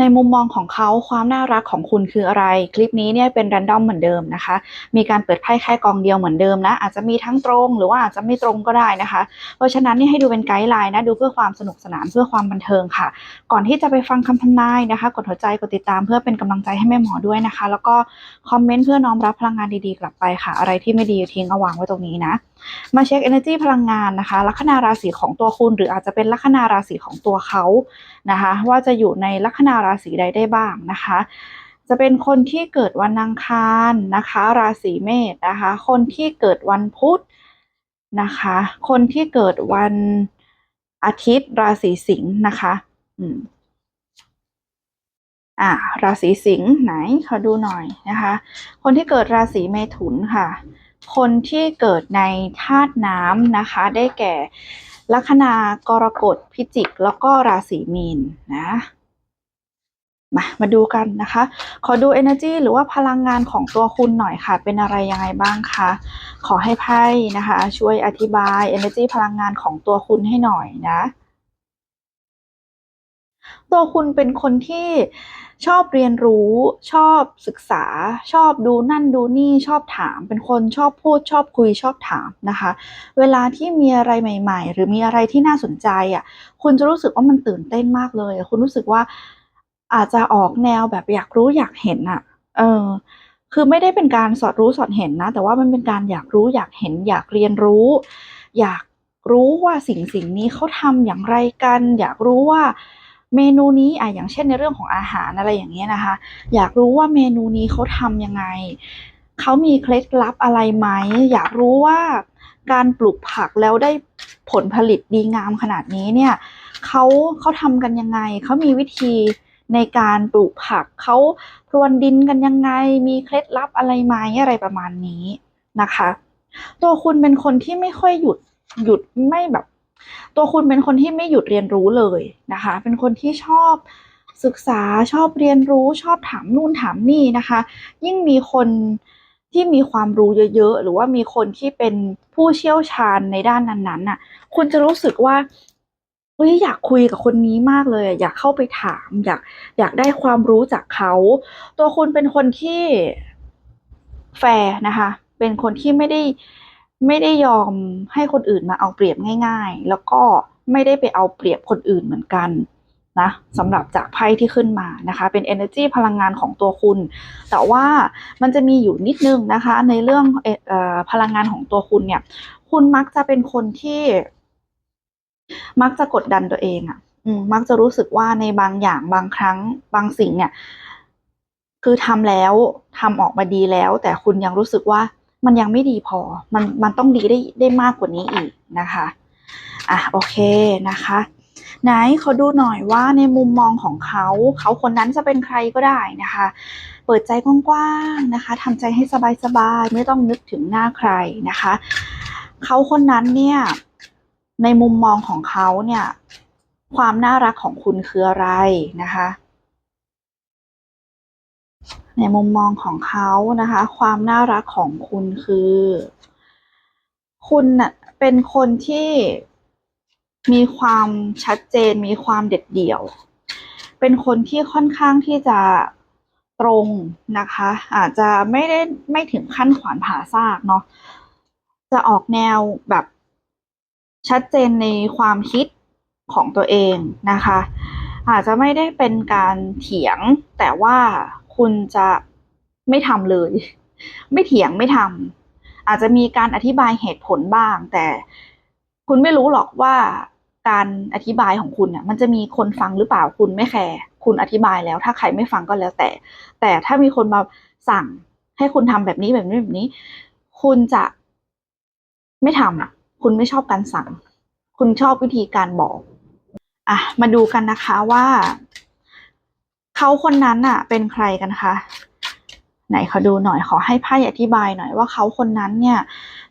ในมุมมองของเขาความน่ารักของคุณคืออะไร คลิปนี้เนี่ยเป็นแรนดอมเหมือนเดิมนะคะ มีการเปิดไพ่แค่กองเดียวเหมือนเดิมนะ อาจจะมีทั้งตรงหรือว่าอาจจะไม่ตรงก็ได้นะคะ เพราะฉะนั้นนี่ให้ดูเป็นไกด์ไลน์นะ ดูเพื่อความสนุกสนานเพื่อความบันเทิงค่ะ ก่อนที่จะไปฟังคำทำนายนะคะ กดหัวใจกดติดตามเพื่อเป็นกำลังใจให้แม่หมอด้วยนะคะ แล้วก็คอมเมนต์เพื่อน้อมรับพลังงานดีๆกลับไปค่ะ อะไรที่ไม่ดีทิ้งเอาวางไว้ตรงนี้นะ มาเช็ค energy พลังงานนะคะลัคนาราศีของตัวคุณ หรืออาจจะเป็นลัคนาราศีของตัวเขานะคะ ว่าจะอยู่ในลัคนาราศีใดได้บ้างนะคะ จะเป็นคนที่เกิดวันอังคารนะคะ ราศีเมษนะคะ คนที่เกิดวันพุธนะคะ คนที่เกิดวันอาทิตย์ ราศีสิงห์นะคะอืมอ่าราศีสิงห์ไหนขอดูหน่อยนะคะ คนที่เกิดราศีเมถุนค่ะ คนที่เกิดในธาตุน้ำนะคะ ได้แก่ลัคนากรกฎพิจิก แล้วก็ราศีมีนนะ มามาดูกันนะคะ ขอดู energy หรือว่าพลังงานของตัวคุณหน่อยค่ะ เป็นอะไรยังไงบ้างคะ ขอให้ไพ่นะคะ ช่วยอธิบาย energy พลังงานของตัวคุณให้หน่อยนะ ตัวคุณเป็นคนที่ชอบเรียนรู้ ชอบศึกษา ชอบดูนั่นดูนี่ชอบถาม เป็นคนชอบพูดชอบคุยชอบถามนะคะ เวลาที่มีอะไรใหม่ ๆ หรือมีอะไรที่น่าสนใจอะคุณจะรู้สึกว่ามันตื่นเต้นมากเลย คุณรู้สึกว่า อาจจะออกแนวแบบอยากรู้อยากเห็นอะเออ คือไม่ได้เป็นการสอดรู้สอดเห็นนะ แต่ว่ามันเป็นการอยากรู้อยากเห็น อยากเรียนรู้ อยากรู้ว่าสิ่งสิ่งนี้เขาทำอย่างไรกัน อยากรู้ว่าเมนูนี้อะอย่างเช่นในเรื่องของอาหารอะไรอย่างเงี้ยนะคะ อยากรู้ว่าเมนูนี้เขาทำยังไงเขามีเคล็ดลับอะไรไหม อยากรู้ว่าการปลูกผักแล้วได้ผลผลิตดีงามขนาดนี้เนี่ยเขาเขาทำกันยังไงเขามีวิธี ในการปลูกผักเขาพรวนดินกันยังไง มีเคล็ดลับอะไรไหมอะไรประมาณนี้นะคะ ตัวคุณเป็นคนที่ไม่ค่อยหยุดหยุดไม่แบบ ตัวคุณเป็นคนที่ไม่หยุดเรียนรู้เลยนะคะ เป็นคนที่ชอบศึกษาชอบเรียนรู้ชอบถามนู่นถามนี่นะคะ ยิ่งมีคนที่มีความรู้เยอะ ๆ หรือว่ามีคนที่เป็นผู้เชี่ยวชาญในด้านนั้นๆน่ะ คุณจะรู้สึกว่า เฮ้ยอยากคุยกับคนนี้มากเลยอะ อยากเข้าไปถาม อยาก อยากได้ความรู้จากเขา ตัวคุณเป็นคนที่ แฟร์นะคะ เป็นคนที่ไม่ได้ ไม่ได้ยอมให้คนอื่นมาเอาเปรียบง่าย ๆ แล้วก็ไม่ได้ไปเอาเปรียบคนอื่นเหมือนกันนะสำหรับจากไพ่ที่ขึ้นมานะคะ เป็น energy พลังงานของตัวคุณ แต่ว่ามันจะมีอยู่นิดนึงนะคะ ในเรื่องเออพลังงานของตัวคุณเนี่ย คุณมักจะเป็นคนที่ มักจะกดดันตัวเองอะ่ะอืมมักจะรู้สึกว่าในบางอย่างบางครั้งบางสิ่งเนี่ย คือทำแล้วทำออกมาดีแล้ว แต่คุณยังรู้สึกว่ามันยังไม่ดีพอ มันมันต้องดีได้ได้มากกว่านี้อีกนะคะ อะโอเคนะคะ ไหนเขาดูหน่อยว่าในมุมมองของเขา เขาคนนั้นจะเป็นใครก็ได้นะคะ เปิดใจกว้างๆนะคะทำใจให้สบายๆไม่ต้องนึกถึงหน้าใครนะคะ เขาคนนั้นเนี่ย ในมุมมองของเขาเนี่ย ความน่ารักของคุณคืออะไรนะคะ ในมุมมองของเขานะคะ ความน่ารักของคุณคือ คุณเป็นคนที่มีความชัดเจน มีความเด็ดเดี่ยว เป็นคนที่ค่อนข้างที่จะตรงนะคะ อาจจะไม่ได้ไม่ถึงขั้นขวานผ่าซากเนาะจะออกแนวแบบ ชัดเจนในความคิดของตัวเองนะคะ อาจจะไม่ได้เป็นการเถียงแต่ว่าคุณจะไม่ทำเลย ไม่เถียงไม่ทำอาจจะมีการอธิบายเหตุผลบ้าง แต่คุณไม่รู้หรอกว่าการอธิบายของคุณเนี่ยมันจะมีคนฟังหรือเปล่าคุณไม่แคร์คุณอธิบายแล้ว ถ้าใครไม่ฟังก็แล้วแต่ แต่ถ้ามีคนมาสั่งให้คุณทำแบบนี้แบบนี้แบบนี้ คุณจะไม่ทำอะ คุณไม่ชอบการสั่ง คุณชอบวิธีการบอกอะมาดูกันนะคะว่าเขาคนนั้นอะเป็นใครกันคะไหนขอดูหน่อยขอให้ไพ่อธิบายหน่อยว่าเขาคนนั้นเนี่ย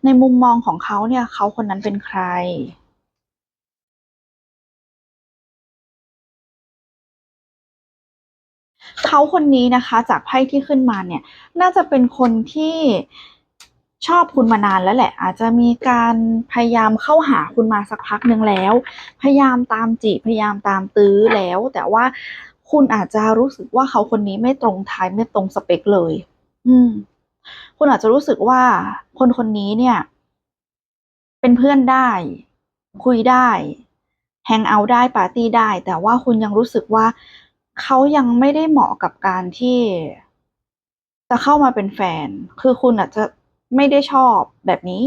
ในมุมมองของเขาเนี่ยเขาคนนั้นเป็นใคร เขาคนนี้นะคะ จากไพ่ที่ขึ้นมาเนี่ย น่าจะเป็นคนที่ ชอบคุณมานานแล้วแหละ อาจจะมีการพยายามเข้าหาคุณมาสักพักหนึ่งแล้ว พยายามตามจีพยายามตามตื้อแล้ว แต่ว่าคุณอาจจะรู้สึกว่าเขาคนนี้ไม่ตรงทายไม่ตรงสเปคเลย อืม คุณอาจจะรู้สึกว่าคนคนนี้เนี่ย เป็นเพื่อนได้ คุยได้แฮงเอาท์ได้ปาร์ตี้ได้ แต่ว่าคุณยังรู้สึกว่าเขายังไม่ได้เหมาะกับการที่ จะเข้ามาเป็นแฟน คือคุณอาจจะ ไม่ได้ชอบแบบนี้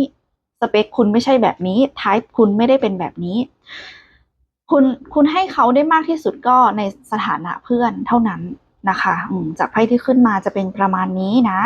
สเปคคุณไม่ใช่แบบนี้ทายคุณไม่ได้เป็นแบบนี้ คุณคุณให้เขาได้มากที่สุดก็ในสถานะเพื่อนเท่านั้นนะคะจากไพ่ที่ขึ้นมาจะเป็นประมาณนี้นะ